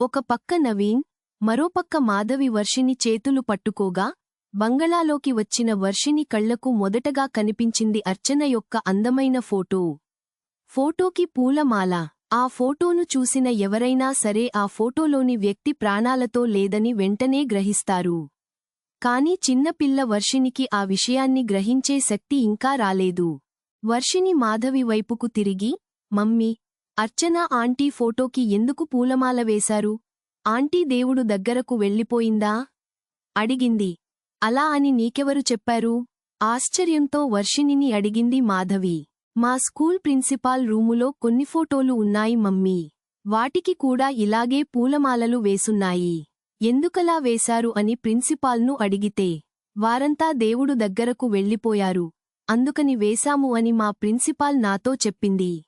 ఒక పక్క నవీన్ మరోపక్క మాధవి వర్షిని చేతులు పట్టుకోగా బంగళాలోకి వచ్చిన వర్షిని కళ్ళకు మొదటగా కనిపించింది అర్చన యొక్క అందమైన ఫోటో. ఫోటోకి పూలమాల. ఆ ఫోటోను చూసిన ఎవరైనా సరే ఆ ఫోటోలోని వ్యక్తి ప్రాణాలతో లేదని వెంటనే గ్రహిస్తారు. కాని చిన్నపిల్ల వర్షినికి ఆ విషయాన్ని గ్రహించే శక్తి ఇంకా రాలేదు. వర్షిని మాధవి వైపుకు తిరిగి మమ్మీ అర్చన ఆంటీ ఫోటోకి ఎందుకు పూలమాల వేశారు? ఆంటీ దేవుడు దగ్గరకు వెళ్ళిపోయిందా? అడిగింది. అలా అని నీకెవరు చెప్పారు? ఆశ్చర్యంతో వర్షిణిని అడిగింది మాధవి. మా స్కూల్ ప్రిన్సిపాల్ రూములో కొన్ని ఫోటోలు ఉన్నాయి మమ్మీ. వాటికి కూడా ఇలాగే పూలమాలలు వేసున్నాయి. ఎందుకలా వేశారు అని ప్రిన్సిపాల్ను అడిగితే. వారంతా దేవుడు దగ్గరకు వెళ్ళిపోయారు. అందుకని వేశాము అని మా ప్రిన్సిపాల్ నాతో చెప్పింది.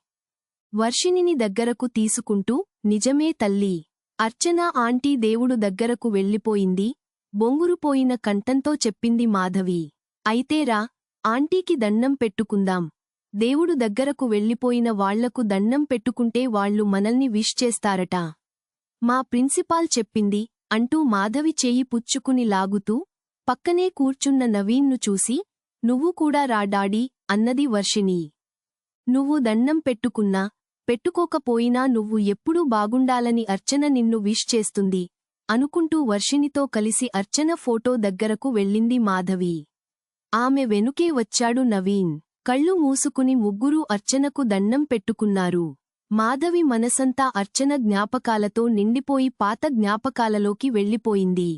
వర్షిణిని దగ్గరకు తీసుకుంటూ నిజమే తల్లి అర్చన ఆంటీ దేవుడు దగ్గరకు వెళ్ళిపోయింది బొంగురుపోయిన కంఠంతో చెప్పింది మాధవి. అయితేరా ఆంటీకి దండం పెట్టుకుందాం. దేవుడు దగ్గరకు వెళ్ళిపోయిన వాళ్ళకు దండం పెట్టుకుంటే వాళ్ళు మనల్ని విష్ చేస్తారట. మా ప్రిన్సిపాల్ చెప్పింది అంటూ మాధవి చేయి పుచ్చుకుని లాగుతూ పక్కనే కూర్చున్న నవీన్ను చూసి నువ్వు కూడా రాడాడీ అన్నది వర్షిణి. నువ్వు దండం పెట్టుకున్నా పెట్టుకోకపోయినా నువ్వు ఎప్పుడూ బాగుండాలని అర్చన నిన్ను విష్ చేస్తుంది అనుకుంటూ వర్షినితో కలిసి అర్చన ఫోటో దగ్గరకు వెళ్ళింది మాధవి. ఆమె వెనుకే వచ్చాడు నవీన్. కళ్ళు మూసుకుని ముగ్గురూ అర్చనకు దండం పెట్టుకున్నారు. మాధవి మనసంతా అర్చన జ్ఞాపకాలతో నిండిపోయి పాత జ్ఞాపకాలలోకి వెళ్ళిపోయింది.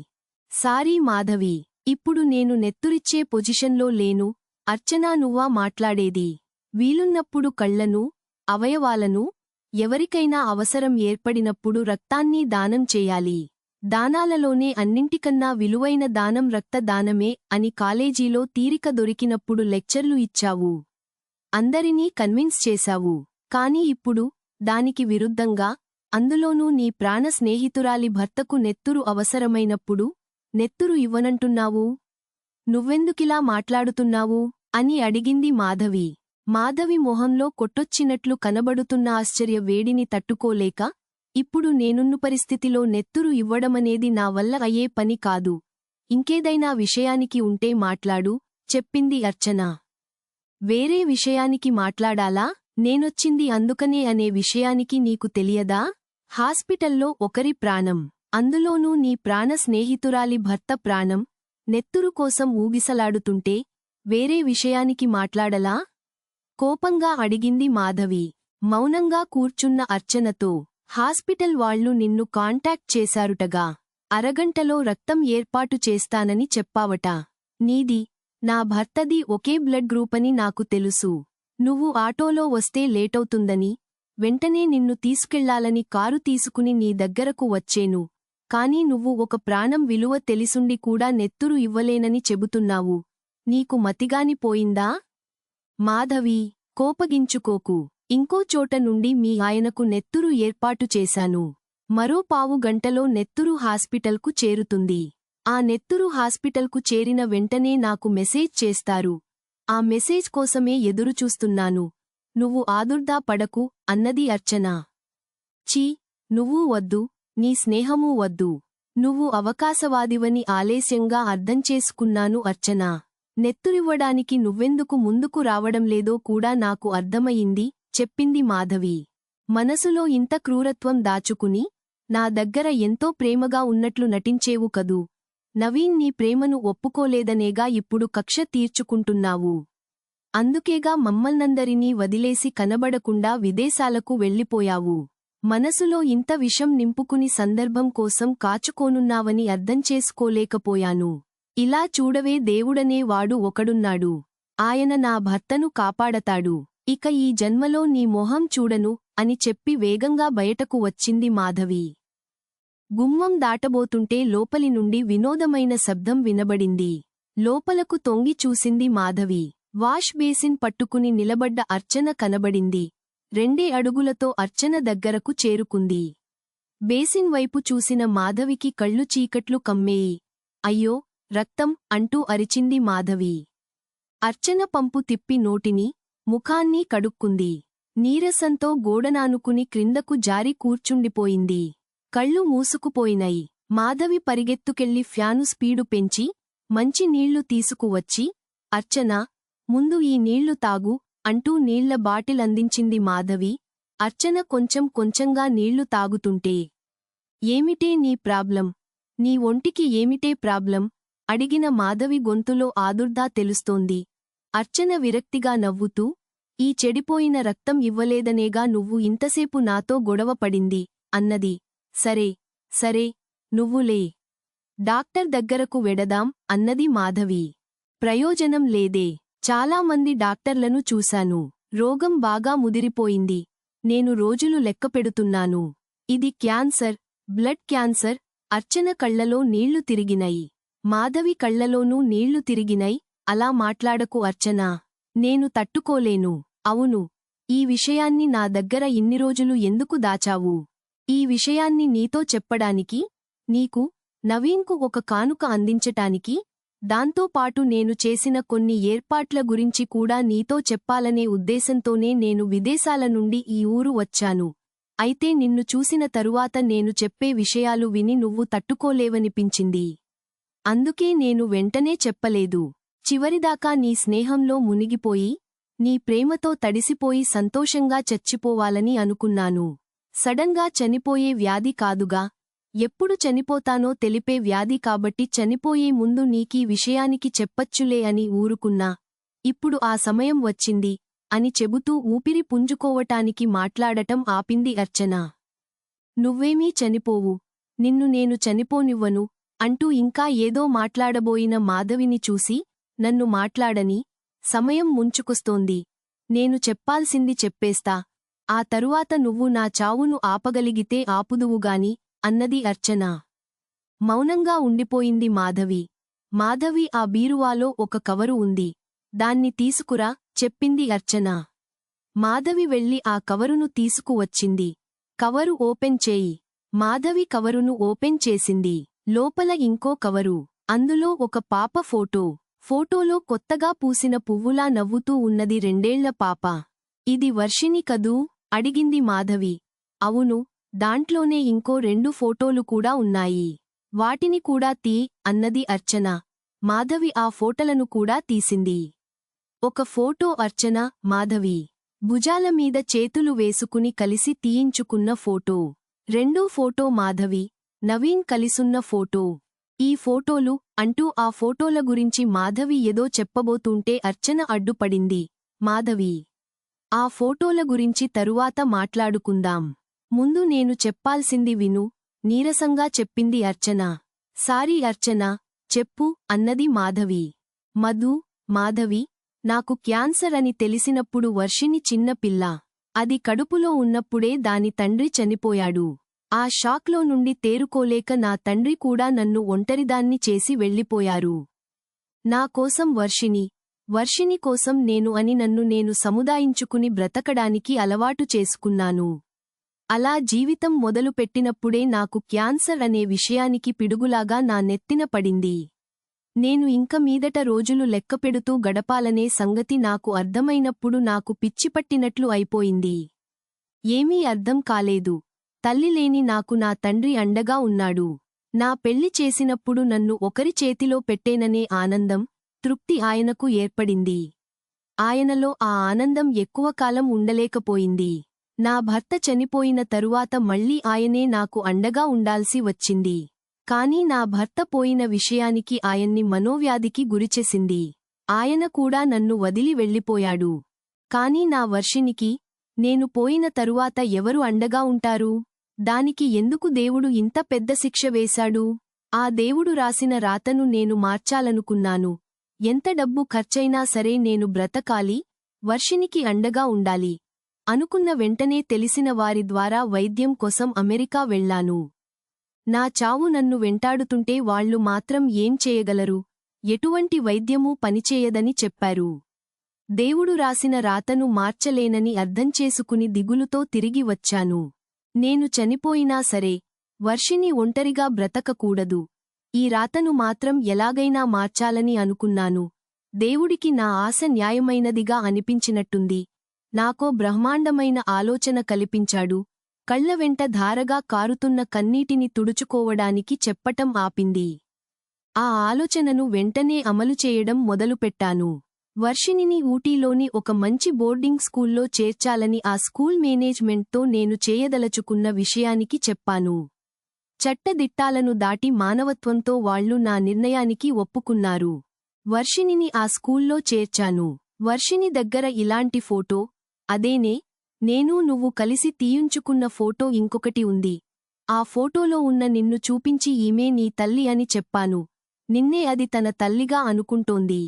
సారీ మాధవి ఇప్పుడు నేను నెత్తురిచ్చే పొజిషన్లో లేను అర్చనా నువ్వా మాట్లాడేది? వీలున్నప్పుడు కళ్ళను అవయవాలను ఎవరికైనా అవసరం ఏర్పడినప్పుడు రక్తాన్ని దానం చేయాలి. దానాలలోనే అన్నింటికన్నా విలువైన దానం రక్తదానమే అని కాలేజీలో తీరిక దొరికినప్పుడు లెక్చర్లు ఇచ్చావు. అందరినీ కన్విన్స్ చేశావు. కాని ఇప్పుడు దానికి విరుద్ధంగా అందులోనూ నీ ప్రాణ స్నేహితురాలి భర్తకు నెత్తురు అవసరమైనప్పుడు నెత్తురు ఇవ్వనంటున్నావు? నువ్వెందుకిలా మాట్లాడుతున్నావు? అని అడిగింది మాధవి. మాధవి మొహంలో కొట్టొచ్చినట్లు కనబడుతున్న ఆశ్చర్య వేడిని తట్టుకోలేక ఇప్పుడు నేనున్ను పరిస్థితిలో నెత్తురు ఇవ్వడమనేది నా వల్ల అయ్యే పని కాదు. ఇంకేదైనా విషయానికి ఉంటే మాట్లాడు చెప్పింది అర్చన. వేరే విషయానికి మాట్లాడాలా? నేనొచ్చింది అందుకనే అనే విషయానికి నీకు తెలియదా? హాస్పిటల్లో ఒకరి ప్రాణం అందులోనూ నీ ప్రాణ స్నేహితురాలి భర్త ప్రాణం నెత్తురు కోసం ఊగిసలాడుతుంటే వేరే విషయానికి మాట్లాడలా? కోపంగా అడిగింది మాధవి. మౌనంగా కూర్చున్న అర్చనతో హాస్పిటల్ వాళ్ళు నిన్ను కాంటాక్ట్ చేశారుటగా. అరగంటలో రక్తం ఏర్పాటు చేస్తానని చెప్పావట. నీది నా భర్తది ఒకే బ్లడ్ గ్రూపని నాకు తెలుసు. నువ్వు ఆటోలో వస్తే లేటవుతుందని వెంటనే నిన్ను తీసుకెళ్ళాలని కారు తీసుకుని నీ దగ్గరకు వచ్చేను. కాని నువ్వు ఒక ప్రాణం విలువ తెలిసుండి కూడా నెత్తురు ఇవ్వలేనని చెబుతున్నావు. నీకు మతిగాని పోయిందా మాధవి కోపగించుకోకు. ఇంకో చోట నుండి మీ ఆయనకు నెత్తురు ఏర్పాటు చేశాను. మరో పావు గంటలో నెత్తురు హాస్పిటల్కు చేరుతుంది. ఆ నెత్తురు హాస్పిటల్కు చేరిన వెంటనే నాకు మెసేజ్ చేస్తారు. ఆ మెసేజ్ కోసమే ఎదురుచూస్తున్నాను. నువ్వు ఆదుర్దా పడకు అన్నది అర్చన. చీ నువ్వూ వద్దు నీ స్నేహమూ వద్దు. నువ్వు అవకాశవాదివని ఆలస్యంగా అర్థం చేసుకున్నాను అర్చనా. నెత్తురివ్వడానికి నువ్వెందుకు ముందుకు రావడం లేదో కూడా నాకు అర్థమయింది చెప్పింది మాధవి. మనసులో ఇంత క్రూరత్వం దాచుకుని నా దగ్గర ఎంతో ప్రేమగా ఉన్నట్లు నటించేవు కదూ. నవీన్ నీ ప్రేమను ఒప్పుకోలేదనేగా ఇప్పుడు కక్ష తీర్చుకుంటున్నావు. అందుకేగా మమ్మల్నందరినీ వదిలేసి కనబడకుండా విదేశాలకు వెళ్ళిపోయావు. మనసులో ఇంత విషం నింపుకుని సందర్భం కోసం కాచుకోనున్నావని అర్థం చేసుకోలేకపోయాను. ఇలా చూడవే దేవుడనే వాడు ఒకడున్నాడు. ఆయన నా భర్తను కాపాడతాడు. ఇక ఈ జన్మలో నీ మొహం చూడను అని చెప్పి వేగంగా బయటకు వచ్చింది మాధవి. గుమ్మం దాటబోతుంటే లోపలి నుండి వినోదమైన శబ్దం వినబడింది. లోపలకు తొంగి చూసింది మాధవి. వాష్ బేసిన్ పట్టుకుని నిలబడ్డ అర్చన కనబడింది. రెండే అడుగులతో అర్చన దగ్గరకు చేరుకుంది. బేసిన్ వైపు చూసిన మాధవికి కళ్ళు చీకట్లు కమ్మేయి. అయ్యో రక్తం అంటూ అరిచింది మాధవి. అర్చన పంపు తిప్పి నోటిని ముఖాన్ని కడుక్కుంది. నీరసంతో గోడనానుకుని క్రిందకు జారి కూర్చుండిపోయింది. కళ్ళు మూసుకుపోయినై. మాధవి పరిగెత్తుకెళ్ళి ఫ్యాను స్పీడు పెంచి మంచి నీళ్ళు తీసుకువచ్చి అర్చనా ముందు ఈ నీళ్ళు తాగు అంటూ నీళ్ళ బాటిలందించింది మాధవి. అర్చన కొంచెం కొంచెంగా నీళ్ళు తాగుతుంటే ఏమిటే నీ ప్రాబ్లం? నీ ఒంటికి ఏమిటే ప్రాబ్లం? అడిగిన మాధవి గొంతులో ఆదుర్దా తెలుస్తోంది. అర్చన విరక్తిగా నవ్వుతూ ఈ చెడిపోయిన రక్తం ఇవ్వలేదనేగా నువ్వు ఇంతసేపు నాతో గొడవపడింది అన్నది. సరే సరే నువ్వులే డాక్టర్ దగ్గరకు వెడదాం అన్నది మాధవి. ప్రయోజనం లేదే. చాలామంది డాక్టర్లను చూశాను. రోగం బాగా ముదిరిపోయింది. నేను రోజులు లెక్కపెడుతున్నాను ఇది క్యాన్సర్ బ్లడ్ క్యాన్సర్ అర్చన కళ్ళలో నీళ్ళు తిరిగినయి. మాధవి కళ్ళలోనూ నీళ్ళు తిరిగినై అలా మాట్లాడకు అర్చనా నేను తట్టుకోలేను. అవును ఈ విషయాన్ని నా దగ్గర ఇన్ని రోజులు ఎందుకు దాచావు? ఈ విషయాన్ని నీతో చెప్పడానికి నీకు నవీన్కు ఒక కానుక అందించటానికి దాంతోపాటు నేను చేసిన కొన్ని ఏర్పాట్ల గురించి కూడా నీతో చెప్పాలనే ఉద్దేశంతోనే నేను విదేశాల నుండి ఈ ఊరు వచ్చాను. అయితే నిన్ను చూసిన తరువాత నేను చెప్పే విషయాలు విని నువ్వు తట్టుకోలేవనిపించింది. అందుకే నేను వెంటనే చెప్పలేదు. చివరిదాకా నీ స్నేహంలో మునిగిపోయి నీ ప్రేమతో తడిసిపోయి సంతోషంగా చచ్చిపోవాలని అనుకున్నాను. సడన్గా చనిపోయే వ్యాధి కాదుగా. ఎప్పుడు చనిపోతానో తెలిపే వ్యాధి కాబట్టి చనిపోయే ముందు నీకీ విషయానికి చెప్పచ్చులే అని ఊరుకున్నా. ఇప్పుడు ఆ సమయం వచ్చింది అని చెబుతూ ఊపిరి పుంజుకోవటానికి మాట్లాడటం ఆపింది అర్చన. నువ్వేమీ చనిపోవు. నిన్ను నేను చనిపోనివ్వను. అంటూ ఇంకా ఏదో మాట్లాడబోయిన మాధవిని చూసి నన్ను మాట్లాడని సమయం ముంచుకొస్తోంది. నేను చెప్పాల్సింది చెప్పేస్తా. ఆ తరువాత నువ్వు నా చావును ఆపగలిగితే ఆపుదువుగాని అన్నది అర్చన. మౌనంగా ఉండిపోయింది మాధవి. మాధవి ఆ బీరువాలో ఒక కవరు ఉంది. దాన్ని తీసుకురా చెప్పింది అర్చన. మాధవి వెళ్ళి ఆ కవరును తీసుకువచ్చింది. కవరు ఓపెన్ చేయి. మాధవి కవరును ఓపెన్ చేసింది. లోపల ఇంకో కవరు. అందులో ఒక పాప ఫోటో. ఫోటోలో కొత్తగా పూసిన పువ్వులా నవ్వుతూ ఉన్నది రెండేళ్ళ పాప. ఇది వర్షిని కదూ? అడిగింది మాధవి. అవును దాంట్లోనే ఇంకో రెండు ఫోటోలు కూడా ఉన్నాయి. వాటిని కూడా తీ అన్నది అర్చన. మాధవి ఆ ఫోటలను కూడా తీసింది. ఒక ఫోటో అర్చన మాధవి. భుజాల మీద చేతులు వేసుకుని కలిసి తీయించుకున్న ఫోటో. రెండో ఫోటో మాధవి. నవీన్ కలిసున్న ఫోటో. ఈ ఫోటోలు అంటూ ఆ ఫోటోల గురించి మాధవి ఏదో చెప్పబోతుంటే అర్చన అడ్డుపడింది. మాధవి ఆ ఫోటోల గురించి తరువాత మాట్లాడుకుందాం. ముందు నేను చెప్పాల్సింది విను నీరసంగా చెప్పింది అర్చన. సారీ అర్చన చెప్పు అన్నది మాధవి. మధు మాధవి నాకు క్యాన్సర్ అని తెలిసినప్పుడు వర్షిని చిన్నపిల్ల. అది కడుపులో ఉన్నప్పుడే దాని తండ్రి చనిపోయాడు. ఆ షాక్లో నుండి తేరుకోలేక నా తండ్రి కూడా నన్ను ఒంటరిదాన్ని చేసి వెళ్ళిపోయారు. నా కోసం వర్షిని వర్షిని కోసం నేను అని నన్ను నేను సముదాయించుకుని బ్రతకడానికి అలవాటు చేసుకున్నాను. అలా జీవితం మొదలుపెట్టినప్పుడే నాకు క్యాన్సర్ అనే విషయానికి పిడుగులాగా నా నెత్తిన పడింది. నేను ఇంక మీదట రోజులు లెక్కపెడుతూ గడపాలనే సంగతి నాకు అర్థమైనప్పుడు నాకు పిచ్చిపట్టినట్లు అయిపోయింది. ఏమీ అర్థం కాలేదు. తల్లి లేని నాకు నా తండ్రి అండగా ఉన్నాడు. నా పెళ్ళి చేసినప్పుడు నన్ను ఒకరి చేతిలో పెట్టేననే ఆనందం తృప్తి ఆయనకు ఏర్పడింది. ఆయనలో ఆ ఆనందం ఎక్కువ కాలం ఉండలేకపోయింది. నా భర్త చనిపోయిన తరువాత మళ్ళీ ఆయనే నాకు అండగా ఉండాల్సి వచ్చింది. కాని నా భర్త పోయిన విషయానికి ఆయన్ని మనోవ్యాధికి గురిచేసింది. ఆయన కూడా నన్ను వదిలి వెళ్ళిపోయాడు. కాని నా వర్షినికి నేను పోయిన తరువాత ఎవరు అండగా ఉంటారు? దానికి ఎందుకు దేవుడు ఇంత పెద్ద శిక్ష వేశాడు? ఆ దేవుడు రాసిన రాతను నేను మార్చాలనుకున్నాను. ఎంత డబ్బు ఖర్చైనా సరే నేను బ్రతకాలి వర్షినికి అండగా ఉండాలి. అనుకున్న వెంటనే తెలిసిన వారి ద్వారా వైద్యం కోసం అమెరికా వెళ్ళాను నా చావు నన్ను వెంటాడుతుంటే వాళ్ళు మాత్రం ఏం చేయగలరు? ఎటువంటి వైద్యమూ పనిచేయదని చెప్పారు. దేవుడు రాసిన రాతను మార్చలేనని అర్థం చేసుకుని దిగులుతో తిరిగి వచ్చాను. నేను చనిపోయినా సరే వర్షిని ఒంటరిగా బ్రతకకూడదు. ఈ రాతను మాత్రం ఎలాగైనా మార్చాలని అనుకున్నాను. దేవుడికి నా ఆశ న్యాయమైనదిగా అనిపించినట్టుంది. నాకో బ్రహ్మాండమైన ఆలోచన కల్పించాడు. కళ్ళ వెంట ధారగా కారుతున్న కన్నీటిని తుడుచుకోవడానికి చెప్పటం ఆపింది. ఆ ఆలోచనను వెంటనే అమలు చేయడం మొదలుపెట్టాను. వర్షిణిని ఊటీలోని ఒక మంచి బోర్డింగ్ స్కూల్లో చేర్చాలని ఆ స్కూల్ మేనేజ్మెంట్తో నేను చేయదలచుకున్న విషయానికి చెప్పాను. చట్టదిట్టాలను దాటి మానవత్వంతో వాళ్ళు నా నిర్ణయానికి ఒప్పుకున్నారు. వర్షిణిని ఆ స్కూల్లో చేర్చాను. వర్షిణి దగ్గర ఇలాంటి ఫోటో అదేనే నేను నువ్వు కలిసి తీయుంచుకున్న ఫోటో ఇంకొకటి ఉంది. ఆ ఫోటోలో ఉన్న నిన్ను చూపించి ఈమె నీ తల్లి అని చెప్పాను. నిన్నే అది తన తల్లిగా అనుకుంటోంది.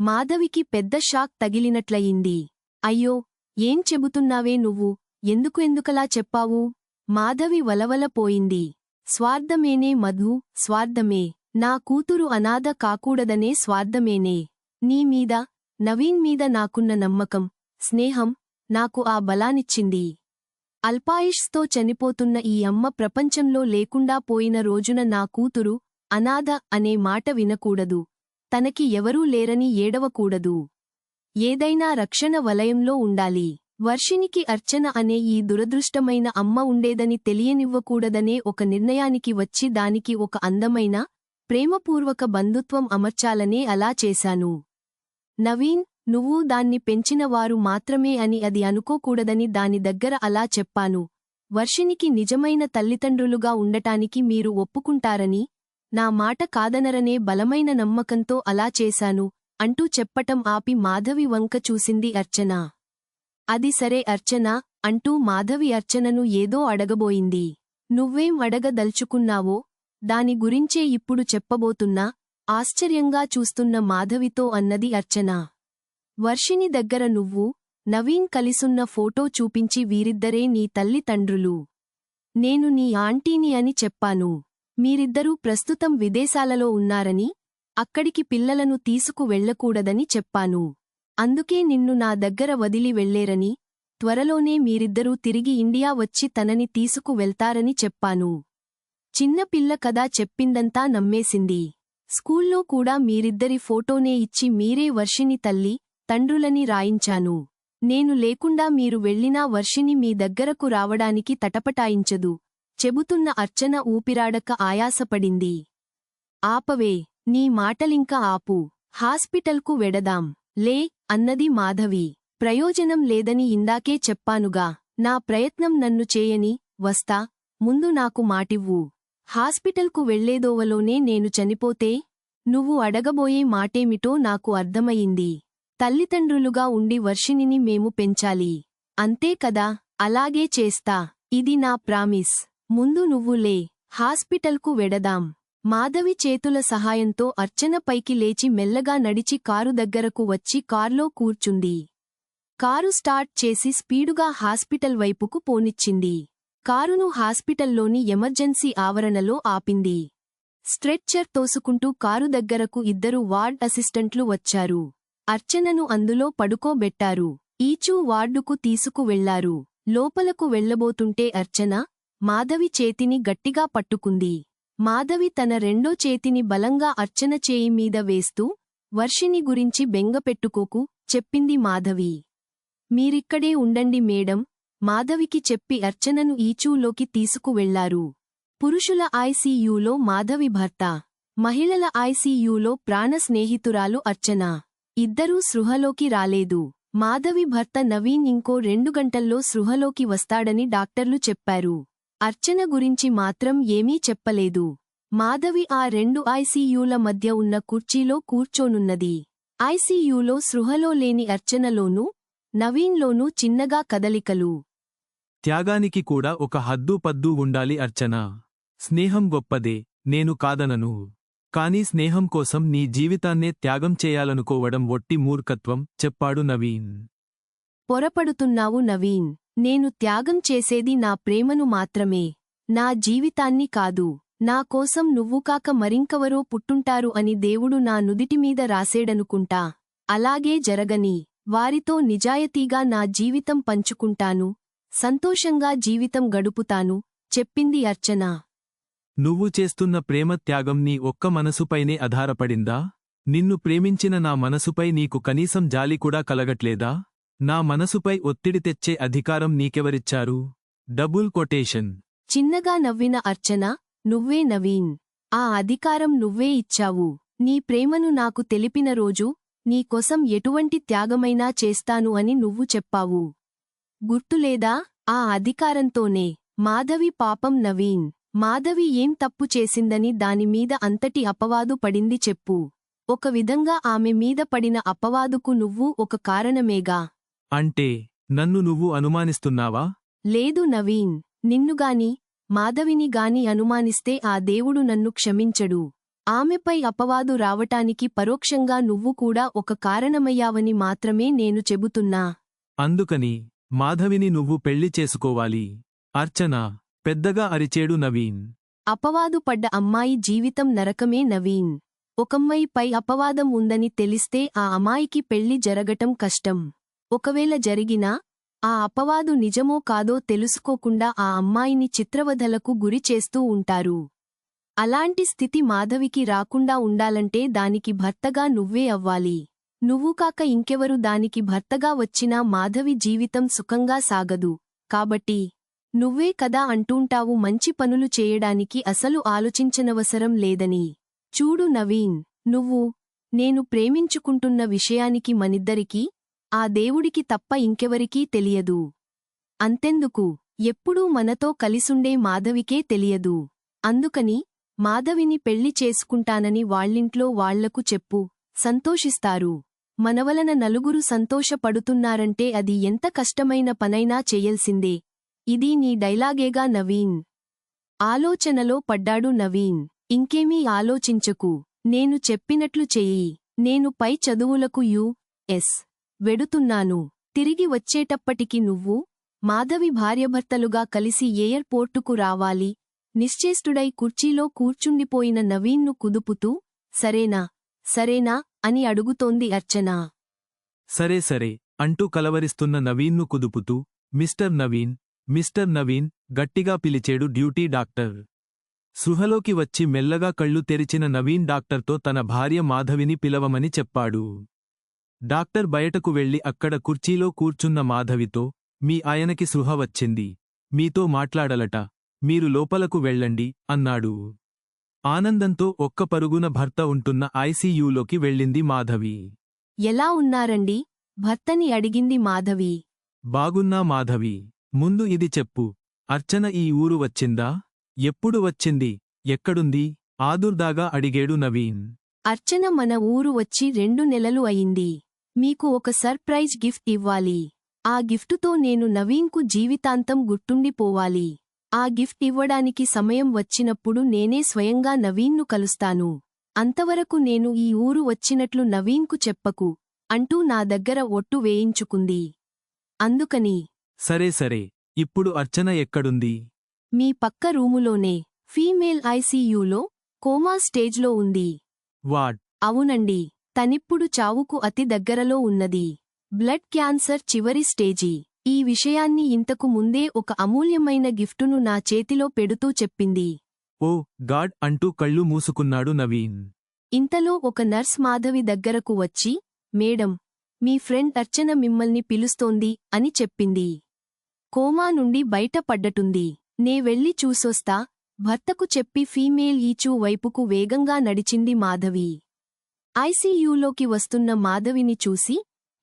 మాధవికి పెద్ద షాక్ తగిలినట్లయింది. అయ్యో ఏం చెబుతున్నావే నువ్వు? ఎందుకు ఎందుకలా చెప్పావు? మాధవి వలవలపోయింది స్వార్థమేనే మధు స్వార్థమే. నా కూతురు అనాథ కాకూడదనే స్వార్థమేనే. నీమీద నవీన్ మీద నాకున్న నమ్మకం స్నేహం నాకు ఆ బలానిచ్చింది. అల్పాయుష్తో చనిపోతున్న ఈ అమ్మ ప్రపంచంలో లేకుండా పోయిన రోజున నా కూతురు అనాథ అనే మాట వినకూడదు. తనకి ఎవరూ లేరని ఏడవకూడదు. ఏదైనా రక్షణ వలయంలో ఉండాలి. వర్షినికి అర్చన అనే ఈ దురదృష్టమైన అమ్మ ఉండేదని తెలియనివ్వకూడదనే ఒక నిర్ణయానికి వచ్చి దానికి ఒక అందమైన ప్రేమపూర్వక బంధుత్వం అమర్చాలనే అలా చేశాను. నవీన్ నువ్వు దాన్ని పెంచినవారు మాత్రమే అని అది అనుకోకూడదని దాని దగ్గర అలా చెప్పాను. వర్షినికి నిజమైన తల్లిదండ్రులుగా ఉండటానికి మీరు ఒప్పుకుంటారని నా మాట కాదనరనే బలమైన నమ్మకంతో అలా చేశాను అంటూ చెప్పటం ఆపి మాధవి వంక చూసింది అర్చన. అది సరే అర్చన అంటూ మాధవి అర్చనను ఏదో అడగబోయింది. నువ్వేం అడగదల్చుకున్నావో దాని గురించే ఇప్పుడు చెప్పబోతున్నా ఆశ్చర్యంగా చూస్తున్న మాధవితో అన్నది అర్చన. వర్షిని దగ్గర నువ్వు నవీన్ కలిసున్న ఫోటో చూపించి వీరిద్దరే నీ తల్లి తండ్రులు నేను నీ ఆంటీని అని చెప్పాను. మీరిద్దరూ ప్రస్తుతం విదేశాలలో ఉన్నారని అక్కడికి పిల్లలను తీసుకు వెళ్ళకూడదని చెప్పాను. అందుకే నిన్ను నా దగ్గర వదిలి వెళ్ళేరని త్వరలోనే మీరిద్దరూ తిరిగి ఇండియా వచ్చి తనని తీసుకు వెళ్తారని చెప్పాను. చిన్నపిల్ల కదా చెప్పిందంతా నమ్మేసింది. స్కూల్లో కూడా మీరిద్దరి ఫోటోనే ఇచ్చి మీరే వర్షిని తల్లి తండ్రులని రాయించాను. నేను లేకుండా మీరు వెళ్ళినా వర్షిని మీ దగ్గరకు రావడానికి తటపటాయించదు. చెబుతున్న అర్చన ఊపిరాడక ఆయాసపడింది. ఆపవే నీ మాటలింక ఆపు. హాస్పిటల్కు వెడదాం. లే అన్నది మాధవి. ప్రయోజనం లేదని ఇందాకే చెప్పానుగా. నా ప్రయత్నం నన్ను చేయని వస్తా. ముందు నాకు మాటివ్వు. హాస్పిటల్కు వెళ్ళేదోవలోనే నేను చనిపోతే? నువ్వు అడగబోయే మాటేమిటో నాకు అర్థమయింది తల్లిదండ్రులుగా ఉండి వర్షిణిని మేము పెంచాలి. అంతే కదా? అలాగే చేస్తా. ఇది నా ప్రామిస్. ముందు నువ్వు లే హాస్పిటల్కు వెడదాం. మాధవి చేతుల సహాయంతో అర్చన పైకి లేచి మెల్లగా నడిచి కారు దగ్గరకు వచ్చి కార్లో కూర్చుంది. కారు స్టార్ట్ చేసి స్పీడుగా హాస్పిటల్ వైపుకు పోనిచ్చింది. కారును హాస్పిటల్లోని ఎమర్జెన్సీ ఆవరణలో ఆపింది. స్ట్రెచ్చర్ తోసుకుంటూ కారు దగ్గరకు ఇద్దరు వార్డ్ అసిస్టెంట్లు వచ్చారు. అర్చనను అందులో పడుకోబెట్టారు. ఈచూ వార్డుకు తీసుకువెళ్ళారు లోపలకు వెళ్ళబోతుంటే అర్చన మాధవి చేతిని గట్టిగా పట్టుకుంది. మాధవి తన రెండో చేతిని బలంగా అర్చన చేయి మీద వేస్తూ వర్షిని గురించి బెంగపెట్టుకోకు చెప్పింది మాధవి. మీరిక్కడే ఉండండి మేడం మాధవికి చెప్పి అర్చనను ఈచూలోకి తీసుకువెళ్ళారు. పురుషుల ఐసీయూలో మాధవి భర్త మహిళల ఐసీయూలో ప్రాణ స్నేహితురాలు అర్చన. ఇద్దరూ సృహలోకి రాలేదు. మాధవి భర్త నవీన్ ఇంకో రెండు గంటల్లో సృహలోకి వస్తాడని డాక్టర్లు చెప్పారు. అర్చన గురించి మాత్రం ఏమీ చెప్పలేదు. మాధవి ఆ రెండు ఐసీయూల మధ్య ఉన్న కుర్చీలో కూర్చోనున్నది. ఐసీయూలో సృహలో లేని అర్చనలోనూ నవీన్లోనూ చిన్నగా కదలికలు. త్యాగానికి కూడా ఒక హద్దు పద్దు ఉండాలి అర్చన. స్నేహం గొప్పదే నేను కాదనను. కాని స్నేహం కోసం నీ జీవితాన్నే త్యాగం చేయాలనుకోవడం ఒట్టి మూర్ఖత్వం చెప్పాడు నవీన్. పొరపడుతున్నావు నవీన్. నేను త్యాగం చేసేది నా ప్రేమను మాత్రమే. నా జీవితాన్ని కాదు. నా కోసం నువ్వు కాక మరింకవరో పుట్టుంటారు అని దేవుడు నా నుదిటిమీద రాసేడనుకుంటా. అలాగే జరగని. వారితో నిజాయతీగా నా జీవితం పంచుకుంటాను. సంతోషంగా జీవితం గడుపుతాను. చెప్పింది అర్చన. నువ్వు చేస్తున్న ప్రేమ త్యాగం నీ ఒక్క మనసుపైనే ఆధారపడిందా? నిన్ను ప్రేమించిన నా మనసుపై నీకు కనీసం జాలి కూడా కలగట్లేదా? నా మనసుపై ఒత్తిడి తెచ్చే అధికారం నీకెవరిచ్చారు? Double quotation. చిన్నగా నవ్విన అర్చన నువ్వే నవీన్. ఆ అధికారం నువ్వే ఇచ్చావు. నీ ప్రేమను నాకు తెలిపిన రోజు నీకోసం ఎటువంటి త్యాగమైనా చేస్తాను అని నువ్వు చెప్పావు. గుర్తులేదా ఆ అధికారంతోనే. మాధవి పాపం నవీన్. మాధవి ఏం తప్పు చేసిందని దానిమీద అంతటి అపవాదు పడింది చెప్పు. ఒక విధంగా ఆమె మీద పడిన అపవాదుకు నువ్వు ఒక కారణమేగా? అంటే నన్ను నువ్వు అనుమానిస్తున్నావా? లేదు నవీన్ నిన్నుగాని మాధవిని గాని అనుమానిస్తే ఆ దేవుడు నన్ను క్షమించడు. ఆమెపై అపవాదు రావటానికి పరోక్షంగా నువ్వు కూడా ఒక కారణమయ్యావని మాత్రమే నేను చెబుతున్నా. అందుకని మాధవిని నువ్వు పెళ్ళి చేసుకోవాలి. అర్చన పెద్దగా అరిచేడు నవీన్. అపవాదు పడ్డ అమ్మాయి జీవితం నరకమే నవీన్. ఒకమ్మాయిపై అపవాదం ఉందని తెలిస్తే ఆ అమ్మాయికి పెళ్ళి జరగటం కష్టం. ఒకవేళ జరిగినా ఆ అపవాదు నిజమో కాదో తెలుసుకోకుండా ఆ అమ్మాయిని చిత్రవధలకు గురి చేస్తూ ఉంటారు. అలాంటి స్థితి మాధవికి రాకుండా ఉండాలంటే దానికి భర్తగా నువ్వే అవ్వాలి. నువ్వు కాక ఇంకెవరు దానికి భర్తగా వచ్చినా మాధవి జీవితం సుఖంగా సాగదు. కాబట్టి నువ్వే కదా అంటూంటావు మంచి పనులు చేయడానికి అసలు ఆలోచించనవసరం లేదని. చూడు నవీన్ నువ్వు నేను ప్రేమించుకుంటున్న విషయానికి మనిద్దరికీ ఆ దేవుడికి తప్ప ఇంకెవరికీ తెలియదు. అంతెందుకు? ఎప్పుడూ మనతో కలిసుండే మాధవికే తెలియదు. అందుకని మాధవిని పెళ్ళి చేసుకుంటానని వాళ్ళింట్లో వాళ్ళకు చెప్పు సంతోషిస్తారు. మనవలన నలుగురు సంతోషపడుతున్నారంటే అది ఎంత కష్టమైన పనైనా చెయ్యల్సిందే ఇది నీ డైలాగేగా నవీన్. ఆలోచనలో పడ్డాడు నవీన్. ఇంకేమీ ఆలోచించకు. నేను చెప్పినట్లు చెయ్యి. నేను పై చదువులకు యు ఎస్ వెడుతున్నాను. తిరిగి వచ్చేటప్పటికి నువ్వు మాధవి భార్యభర్తలుగా కలిసి ఎయిర్పోర్టుకు రావాలి. నిశ్చేష్టుడై కుర్చీలో కూర్చుండిపోయిన నవీన్ను కుదుపుతూ సరేనా సరేనా అని అడుగుతోంది అర్చనా. సరే సరే అంటూ కలవరిస్తున్న నవీన్ను కుదుపుతూ మిస్టర్ నవీన్ మిస్టర్ నవీన్ గట్టిగా పిలిచేడు డ్యూటీ డాక్టర్. సృహలోకి వచ్చి మెల్లగా కళ్ళు తెరిచిన నవీన్ డాక్టర్తో తన భార్య మాధవిని పిలవమని చెప్పాడు. డాక్టర్ బయటకు వెళ్ళి అక్కడ కుర్చీలో కూర్చున్న మాధవితో మీ ఆయనకి సృహ వచ్చింది. మీతో మాట్లాడలట. మీరు లోపలకు వెళ్ళండి అన్నాడు. ఆనందంతో ఒక్క పరుగున భర్త ఉంటున్న ఐసీయూలోకి వెళ్ళింది మాధవి. ఎలా ఉన్నారండి? భర్తని అడిగింది మాధవి. బాగున్నా మాధవి. ముందు ఇది చెప్పు. అర్చన ఈ ఊరు వచ్చిందా? ఎప్పుడు వచ్చింది? ఎక్కడుంది? ఆదుర్దాగా అడిగేడు నవీన్. అర్చన మన ఊరు వచ్చి రెండు నెలలు అయింది. మీకు ఒక సర్ప్రైజ్ గిఫ్ట్ ఇవ్వాలి. ఆ గిఫ్టుతో నేను నవీన్కు జీవితాంతం గుర్తుండిపోవాలి. ఆ గిఫ్ట్ ఇవ్వడానికి సమయం వచ్చినప్పుడు నేనే స్వయంగా నవీన్ను కలుస్తాను. అంతవరకు నేను ఈ ఊరు వచ్చినట్లు నవీన్కు చెప్పకు అంటూ నా దగ్గర ఒట్టు వేయించుకుంది. అందుకని సరే సరే ఇప్పుడు అర్చన ఎక్కడుంది? మీ పక్క రూములోనే ఫీమేల్ ఐసీయూలో కోమా స్టేజ్లో ఉంది. వాట్? అవునండి. తనిప్పుడు చావుకు అతి దగ్గరలో ఉన్నది. బ్లడ్ క్యాన్సర్ చివరి స్టేజీ. ఈ విషయాన్ని ఇంతకు ముందే ఒక అమూల్యమైన గిఫ్టును నా చేతిలో పెడుతూ చెప్పింది. ఓ గాడ్ అంటూ కళ్ళు మూసుకున్నాడు నవీన్. ఇంతలో ఒక నర్స్ మాధవి దగ్గరకు వచ్చి మేడం మీ ఫ్రెండ్ అర్చన మిమ్మల్ని పిలుస్తోంది అని చెప్పింది. కోమా నుండి బయటపడ్డటుంది. నే వెళ్ళి చూసొస్తా. భర్తకు చెప్పి ఫీమేల్ ఈచూ వైపుకు వేగంగా నడిచింది మాధవి. ఐసీయూలోకి వస్తున్న మాధవిని చూసి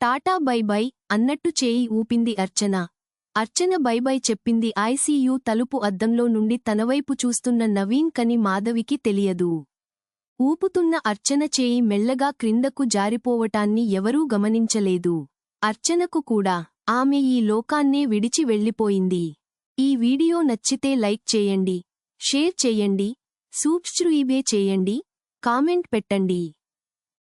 టాటా బై బై అన్నట్టు చేయి ఊపింది అర్చన. అర్చన బైబై చెప్పింది ఐసీయూ తలుపు అద్దంలో నుండి తనవైపు చూస్తున్న నవీన్ కని మాధవికి తెలియదు. ఊపుతున్న అర్చన చేయి మెల్లగా క్రిందకు జారిపోవటాన్ని ఎవరూ గమనించలేదు. అర్చనకు కూడా ఆమె ఈ లోకాన్నే విడిచి వెళ్ళిపోయింది. ఈ వీడియో నచ్చితే లైక్ చేయండి షేర్ చేయండి సూబ్స్క్రైబే చేయండి కామెంట్ పెట్టండి.